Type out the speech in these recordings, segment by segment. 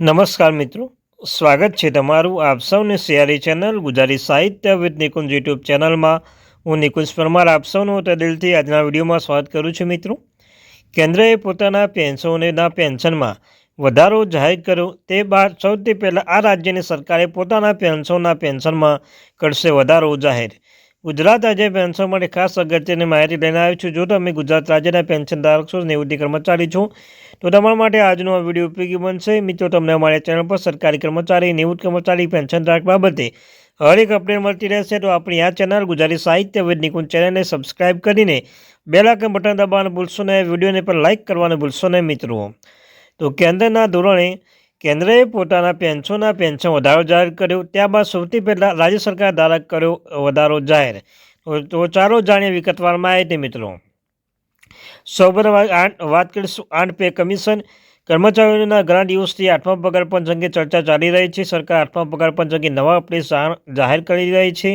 નમસ્કાર મિત્રો, સ્વાગત છે તમારું આપ સૌને સિયારી ચેનલ ગુજરાતી સાહિત્ય વિથ નિકુંજ યુટ્યુબ ચેનલમાં. હું નિકુંજ પરમાર આપ સૌનું તે દિલથી આજના વિડીયોમાં સ્વાગત કરું છું મિત્રો. કેન્દ્રએ પોતાના પેન્શનોના પેન્શનમાં વધારો જાહેર કર્યો. તે બાદ સૌથી પહેલાં આ રાજ્યની સરકારે પોતાના પેન્શનના પેન્શનમાં કરશે વધારો જાહેર. ગુજરાત રાજ્ય પેન્શન માટે ખાસ અગત્યની માહિતી લઈને આવ્યો છું. જો તમે ગુજરાત રાજ્યના પેન્શન ધારક છો, નિવૃત્તિ કર્મચારી છો, તો તમારા માટે આજનો આ વીડિયો ઉપયોગી બનશે. મિત્રો, તમને અમારી ચેનલ પર સરકારી કર્મચારી, નિવૃત્ત કર્મચારી, પેન્શન ધારક બાબતે હરેક અપડેટ મળતી રહેશે. તો આપણી આ ચેનલ ગુજરાતી સાહિત્ય વેદ નિકુંજ ચેનલને સબસ્ક્રાઇબ કરીને બેલાકન બટન દબાવવાનું ભૂલશો નહીં. વિડીયોને પણ લાઇક કરવાનું ભૂલશો નહીં મિત્રો. તો કેન્દ્રના ધોરણે કેન્દ્રએ પોતાના પેન્શનના પેન્શન વધારો જાહેર કર્યો. ત્યારબાદ સૌથી પહેલાં રાજ્ય સરકાર દ્વારા કર્યો વધારો જાહેર. તો ચાલો જાણીએ વિગતવાર માહિતી, મિત્રો. આઠ, વાત કરીશું આઠ પે કમિશન. કર્મચારીઓના ઘણા દિવસથી આઠમા પગાર પંચ અંગે ચર્ચા ચાલી રહી છે. સરકાર આઠમા પગાર પંચ અંગે નવા અપડેટ જાહેર કરી રહી છે.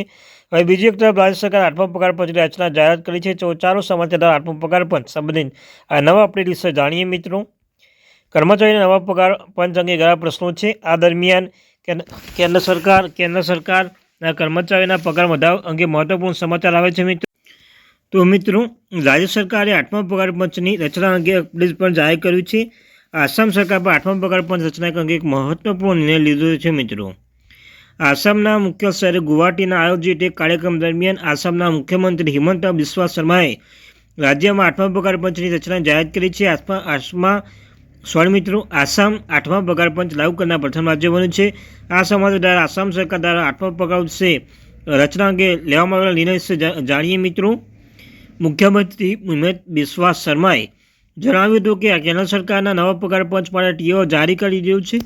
હવે બીજી એક તરફ રાજ્ય સરકાર આઠમા પગાર પંચની રચના જાહેરાત કરી છે. તો ચાલો સમાચાર આઠમા પગાર પંચ સંબંધિત આ નવા અપડેટ વિશે જાણીએ, મિત્રો. કર્મચારીના નવા પગાર પંચ અંગે ઘણા પ્રશ્નો છે. આ દરમિયાન કેન્દ્ર સરકાર, કેન્દ્ર સરકારના કર્મચારીના પગાર વધારો અંગે મહત્વપૂર્ણ સમાચાર આવે છે, મિત્રો. તો મિત્રો, રાજ્ય સરકારે આઠમા પગાર પંચની રચના અંગે અપડેટ પણ જાહેર કર્યું છે. આસામ સરકાર પર આઠમા પગાર પંચ રચના અંગે એક મહત્વપૂર્ણ નિર્ણય લીધો છે, મિત્રો. આસામના મુખ્ય શહેર ગુવાહાટીના આયોજિત એક કાર્યક્રમ દરમિયાન આસામના મુખ્યમંત્રી હિમંત બિસ્વા શર્માએ રાજ્યમાં આઠમા પગાર પંચની રચના જાહેર કરી છે. આસમાં સોળ મિત્રો, આસામ આઠમા પગાર પંચ લાગુ કરનાર પ્રથમ રાજ્ય બન્યું છે. આ સમાજ દ્વારા આસામ સરકાર દ્વારા આઠમા પગાર ઉત્સે રચના અંગે લેવામાં આવેલા નિર્ણય વિશે જાણીએ મિત્રો. મુખ્યમંત્રી હિમંત બિસ્વા શર્માએ જણાવ્યું હતું કે કેન્દ્ર સરકારના નવા પગાર પંચ માટે ટીઓ જારી કરી દીધું છે.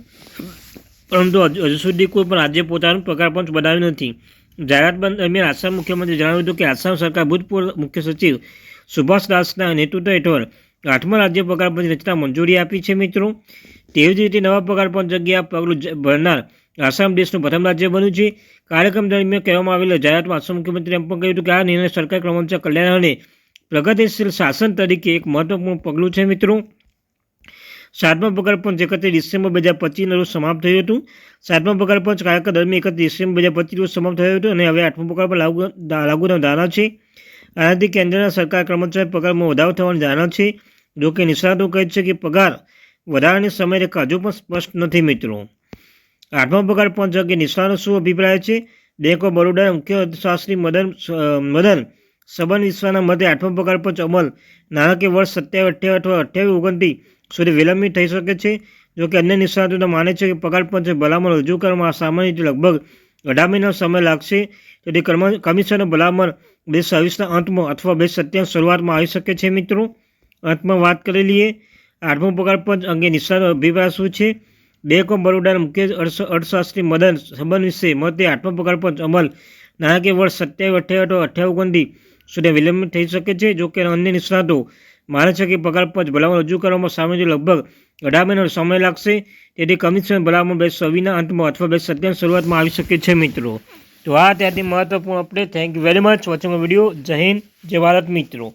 પરંતુ હજુ સુધી કોઈ પણ રાજ્ય પોતાનું પગાર પંચ બનાવ્યું નથી. જાહેરાત બંધ દરમિયાન આસામ મુખ્યમંત્રી જણાવ્યું હતું કે આસામ સરકાર ભૂતપૂર્વ મુખ્ય સચિવ સુભાષ દાસના નેતૃત્વ હેઠળ આઠમા રાજ્ય પગાર પંચ રચના મંજૂરી આપી છે મિત્રો. તેવી જ રીતે નવા પગાર પંચ જગ્યા પગલું ભરનાર આસામ દેશનું પ્રથમ રાજ્ય બન્યું છે. કાર્યક્રમ દરમિયાન કહેવામાં આવેલા જાહેરાતમાં આસામ મુખ્યમંત્રીએ એમ પણ કહ્યું હતું કે આ નિર્ણય સરકાર કર્મચારી કલ્યાણ અને પ્રગતિશીલ શાસન તરીકે એક મહત્વપૂર્ણ પગલું છે મિત્રો. સાતમા પગાર પંચ એકત્રીસ ડિસેમ્બર બે હજાર પચીસના રોજ સમાપ્ત થયું હતું. સાતમા પગાર પંચ કાર્યકાળ દરમિયાન એકત્રીસ ડિસેમ્બર બે હજાર પચીસ રોજ સમાપ્ત થયું હતું અને હવે આઠમા પગાર પર લાગુ લાગુના ધારણા છે. આનાથી કેન્દ્રના સરકાર કર્મચારી પગારમાં વધારો થવાની ધારણા છે. જોકે નિષ્ણાતો કહે છે કે પગાર વધારાની સમયરેખા હજુ પણ સ્પષ્ટ નથી મિત્રો. આઠમા પગાર પંચ અંગે નિષ્ણાતો શું અભિપ્રાય છે? બેંક ઓફ બરોડા મુખ્ય અર્થશાસ્ત્રી મદન મદન સબન વિશ્વાના મતે આઠમા પગાર પંચ અમલ નાણાકીય વર્ષ સત્યાવીસ, અઠ્યાવીસ અથવા અઠ્યાવીસ ઓગણત્રીસ સુધી વિલંબિત થઈ શકે છે. જોકે અન્ય નિષ્ણાતો માને છે કે પગાર પંચે ભલામણ રજૂ કરવામાં સામાન્ય રીતે લગભગ અઢાર મહિનાનો સમય લાગશે. તેથી કમિશનર ભલામણ બે સવીસના અંતમાં અથવા બે સત્યાવીસ શરૂઆતમાં આવી શકે છે મિત્રો. અંતમાં વાત કરી લઈએ. આઠમો પગાર પંચ અંગે નિષ્ણાતો અભિપ્રાય શું છે? બેંક ઓફ બરોડાના મુખ્ય અર્થશાસ્ત્રી મદન સંબંધ વિશે મતે આઠમો પગાર પંચ અમલ નાણાકીય વર્ષ સત્યાવીસ, અઠ્યાવીસ અઠ્યાવીસ ઓગણથી સુધી વિલંબિત થઈ શકે છે. જોકે અન્ય નિષ્ણાતો માને છે કે પગાર પંચ ભલામણ રજૂ કરવામાં સામે લગભગ અઢાર મહિનાનો સમય લાગશે. તેથી કમિશન ભલામણ બે સવિના અંતમાં અથવા બે સત્યાની શરૂઆતમાં આવી શકે છે મિત્રો. તો આ ત્યાંથી મહત્વપૂર્ણ update thank you very much watching video Jai Hind. Jai Bharat મિત્રો.